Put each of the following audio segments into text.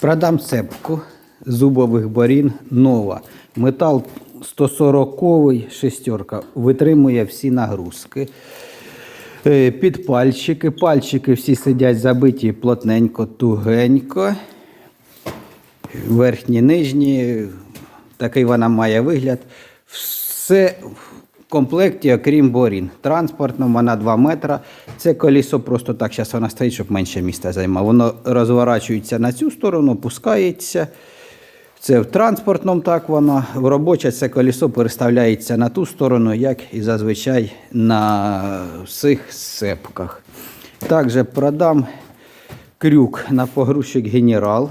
Продам цепку зубових борін нова. Метал 140 шестерка. Витримує всі нагрузки. Е, Підпальчики. Пальчики всі сидять забиті плотненько, тугенько. Верхні, нижні. Такий вона має вигляд. Все комплекті, окрім борін. Транспортно, вона 2 метри. Це колесо просто так, зараз вона стоїть, щоб менше місця займало. Воно розворачується на цю сторону, опускається. Це в транспортному так воно. В робоче це колесо переставляється на ту сторону, як і зазвичай на всіх сепках. Також продам крюк на погрузчик генерал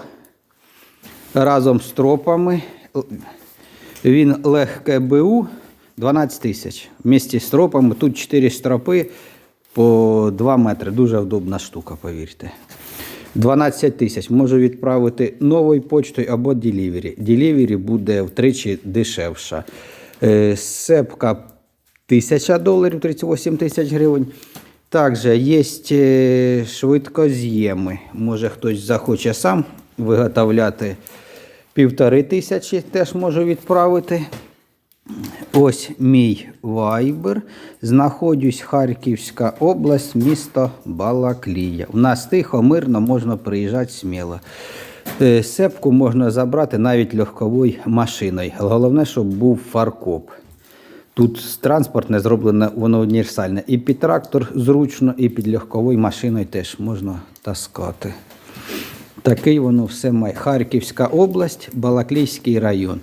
разом з тропами. Він легке БУ 12 тисяч. Вместе з тропами. Тут 4 стропи по 2 метри. Дуже удобна штука, повірте. 12 тисяч. Можу відправити новою почтою або делівері. Делівері буде втричі дешевша. Е, Сепка 1000 доларів, 38 тисяч гривень. Також є е, швидкоз'єми. Може хтось захоче сам виготовляти півтори тисячі, теж можу відправити. Ось мій вайбер. Знаходжусь Харківська область, місто Балаклія. У нас тихо, мирно, можна приїжджати сміло. Е, Сепку можна забрати навіть легковою машиною. Головне, щоб був фаркоп. Тут транспортне зроблено, воно універсальне. І під трактор зручно, і під легковою машиною теж можна таскати. Такий воно все має. Харківська область, Балаклійський район.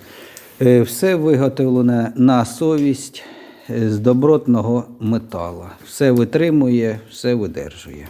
Е, Все виготовлене на совість е, з добротного металу. Все витримує, все видержує.